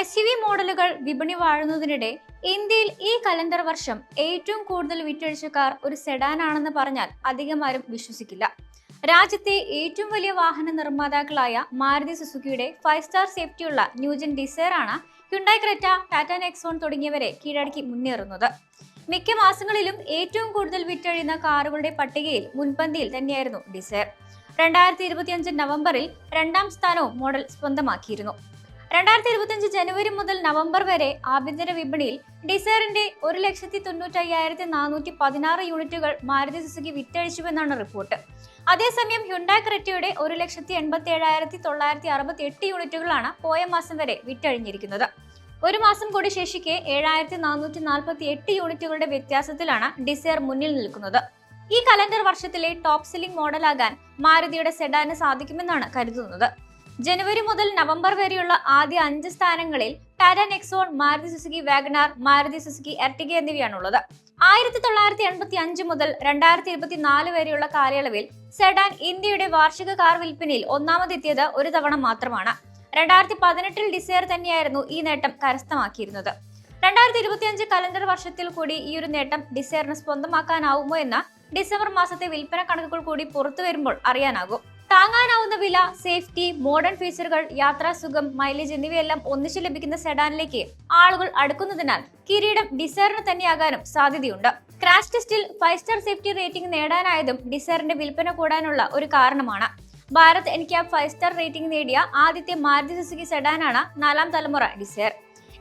S U V മോഡലുകൾ വിപണി വാഴുന്നതിനിടെ ഇന്ത്യയിൽ ഈ കലണ്ടർ വർഷം ഏറ്റവും കൂടുതൽ വിറ്റഴിച്ച കാർ ഒരു സെഡാൻ ആണെന്ന് പറഞ്ഞാൽ അധികം ആരും വിശ്വസിക്കില്ല. രാജ്യത്തെ ഏറ്റവും വലിയ വാഹന നിർമ്മാതാക്കളായ മാരുതി സുസുക്കിയുടെ ഫൈവ് സ്റ്റാർ സേഫ്റ്റിയുള്ള ന്യൂജൻ ഡിസയർ ആണ് ഹ്യുണ്ടായി ക്രെറ്റ ടാറ്റ നെക്സോൺ തുടങ്ങിയവരെ കീഴടക്കി മുന്നേറുന്നത്. മിക്ക മാസങ്ങളിലും ഏറ്റവും കൂടുതൽ വിറ്റഴിയുന്ന കാറുകളുടെ പട്ടികയിൽ മുൻപന്തിയിൽ തന്നെയായിരുന്നു ഡിസയർ. രണ്ടായിരത്തി ഇരുപത്തിയഞ്ച് നവംബറിൽ രണ്ടാം സ്ഥാനവും മോഡൽ സ്വന്തമാക്കിയിരുന്നു. രണ്ടായിരത്തി ഇരുപത്തിയഞ്ച് ജനുവരി മുതൽ നവംബർ വരെ ആഭ്യന്തര വിപണിയിൽ ഡിസയറിന്റെ ഒരു ലക്ഷത്തി തൊണ്ണൂറ്റയ്യായിരത്തി നാനൂറ്റി പതിനാറ് യൂണിറ്റുകൾ മാരുതി സുസുക്കി വിറ്റഴിച്ചുവെന്നാണ് റിപ്പോർട്ട്. അതേസമയം ഹ്യുണ്ടായ് ക്രെറ്റയുടെ ഒരു ലക്ഷത്തി എൺപത്തി ഏഴായിരത്തി തൊള്ളായിരത്തി അറുപത്തി എട്ട് യൂണിറ്റുകളാണ് പോയ മാസം വരെ വിറ്റഴിഞ്ഞിരിക്കുന്നത്. ഒരു മാസം കൂടി ശേഷിക്കെ ഏഴായിരത്തി നാനൂറ്റി നാൽപ്പത്തി എട്ട് യൂണിറ്റുകളുടെ വ്യത്യാസത്തിലാണ് ഡിസയർ മുന്നിൽ നിൽക്കുന്നത്. ഈ കലണ്ടർ വർഷത്തിലെ ടോപ്പ് സെല്ലിംഗ് മോഡലാകാൻ മാരുതിയുടെ സെഡാന് സാധിക്കുമെന്നാണ് കരുതുന്നത്. ജനുവരി മുതൽ നവംബർ വരെയുള്ള ആദ്യ അഞ്ച് സ്ഥാനങ്ങളിൽ Tata Nexon Maruti Suzuki WagonR Maruti Suzuki Ertiga എന്നിവയാണുള്ളത്. ആയിരത്തി തൊള്ളായിരത്തി എൺപത്തി അഞ്ച് മുതൽ രണ്ടായിരത്തി ഇരുപത്തി നാല് വരെയുള്ള കാലയളവിൽ സെഡാൻ ഇന്ത്യയുടെ വാർഷിക കാർ വിൽപ്പനയിൽ ഒന്നാമതെത്തിയത് ഒരു തവണ മാത്രമാണ്. രണ്ടായിരത്തി പതിനെട്ടിൽ ഡിസയർ തന്നെയായിരുന്നു ഈ നേട്ടം കരസ്ഥമാക്കിയിരുന്നത്. രണ്ടായിരത്തി ഇരുപത്തിയഞ്ച് കലണ്ടർ വർഷത്തിൽ കൂടി ഈ ഒരു നേട്ടം ഡിസയറിന് സ്വന്തമാക്കാനാവുമോ എന്ന ഡിസംബർ മാസത്തെ വിൽപ്പന കണക്കുകൾ കൂടി പുറത്തു വരുമ്പോൾ അറിയാനാകും. താങ്ങാനാവുന്ന വില സേഫ്റ്റി മോഡേൺ ഫീച്ചറുകൾ യാത്രാസുഖം മൈലേജ് എന്നിവയെല്ലാം ഒന്നിച്ചു ലഭിക്കുന്ന സെഡാനിലേക്ക് ആളുകൾ അടുക്കുന്നതിനാൽ കിരീടം ഡിസയറിന് തന്നെയാകാനും സാധ്യതയുണ്ട്. ക്രാഷ് ടെസ്റ്റിൽ ഫൈവ് സ്റ്റാർ സേഫ്റ്റി റേറ്റിംഗ് നേടാനായതും ഡിസയറിന്റെ വിൽപ്പന കൂടാനുള്ള ഒരു കാരണമാണ്. Bharat NCAP five star rating നേടിയ ആദ്യത്തെ മാരുതി സുസുക്കി സെഡാനാണ് നാലാം തലമുറ ഡിസയർ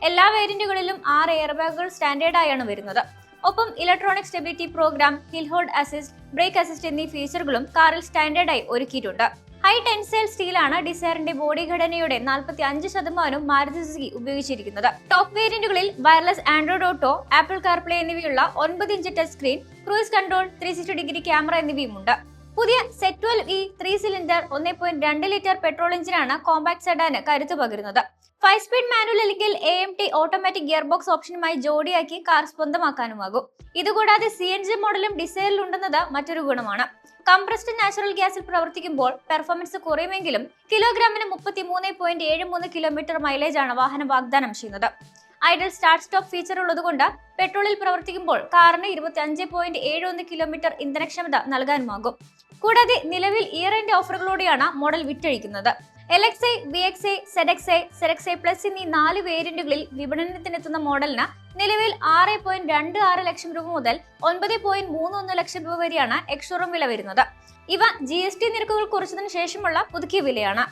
എല്ലാ വേരിയന്റുകളിലും ആറ് എയർ ബാഗുകൾ സ്റ്റാൻഡേർഡായാണ് വരുന്നത്. ഒപ്പം electronic stability program hill hold assist brake assist എന്നീ ഫീച്ചറുകളും കാറിൽ സ്റ്റാൻഡേർഡായി ഒരുക്കിയിട്ടുണ്ട്. ഹൈ ടെൻസൈൽ സ്റ്റീലാണ് ഡിസയറിന്റെ ബോഡി ഘടനയുടെ നാൽപ്പത്തി അഞ്ച് ശതമാനവും മാരുതി ഉപയോഗിച്ചിരിക്കുന്നത്. Top വേരിയന്റുകളിൽ wireless Android Auto Apple CarPlay എന്നിവയുള്ള ഒൻപത് inch touch screen cruise control three degree camera എന്നിവയുമുണ്ട്. പുതിയ Z twelve E three cylinder ഒന്നേ പോയിന്റ് രണ്ട് ലിറ്റർ പെട്രോൾ എഞ്ചിനാണ് കോമ്പാക്ട് സെഡാന് കരുത്തു പകരുന്നത്. ഫൈവ് സ്പീഡ് മാനുവൽ അല്ലെങ്കിൽ A M T automatic gear box ഓപ്ഷനുമായി ജോഡിയാക്കി കാർ സ്വന്തമാക്കാനുമാകും. ഇതുകൂടാതെ സി എൻ ജി മോഡലും ഡിസൈറിൽ ഉണ്ടെന്നത് മറ്റൊരു ഗുണമാണ്. കംപ്രസ്ഡ് നാച്ചുറൽ ഗ്യാസിൽ പ്രവർത്തിക്കുമ്പോൾ പെർഫോമൻസ് കുറയുമെങ്കിലും കിലോഗ്രാമിന് മുപ്പത്തി മൂന്ന് പോയിന്റ് ഏഴ് മൂന്ന് കിലോമീറ്റർ മൈലേജാണ് വാഹനം വാഗ്ദാനം ചെയ്യുന്നത്. ഐഡൽ സ്റ്റാർട്ട് സ്റ്റോപ്പ് ഫീച്ചർ ഉള്ളതുകൊണ്ട് പെട്രോളിൽ പ്രവർത്തിക്കുമ്പോൾ കാറിന് ഇരുപത്തി അഞ്ച് പോയിന്റ് ഏഴ് ഒന്ന് കിലോമീറ്റർ ഇന്ധനക്ഷമത നൽകാനുമാകും. കൂടാതെ നിലവിൽ എൻഡ് ഓഫറുകളോടെയാണ് model വിറ്റഴിക്കുന്നത്. L X I V X I Z X I Z X I plus എന്നീ നാല് വേരിയന്റുകളിൽ വിപണനത്തിനെത്തുന്ന മോഡലിന് നിലവിൽ ആറ് പോയിന്റ് രണ്ട് ആറ് ലക്ഷം രൂപ മുതൽ ഒൻപത് പോയിന്റ് മൂന്ന് ഒന്ന് ലക്ഷം രൂപ വരെയാണ് എക്സ്ഷോറൂം വില വരുന്നത്. ഇവ ജി എസ് ടി നിരക്കുകൾ കുറച്ചതിനു ശേഷമുള്ള പുതുക്കിയ വിലയാണ്.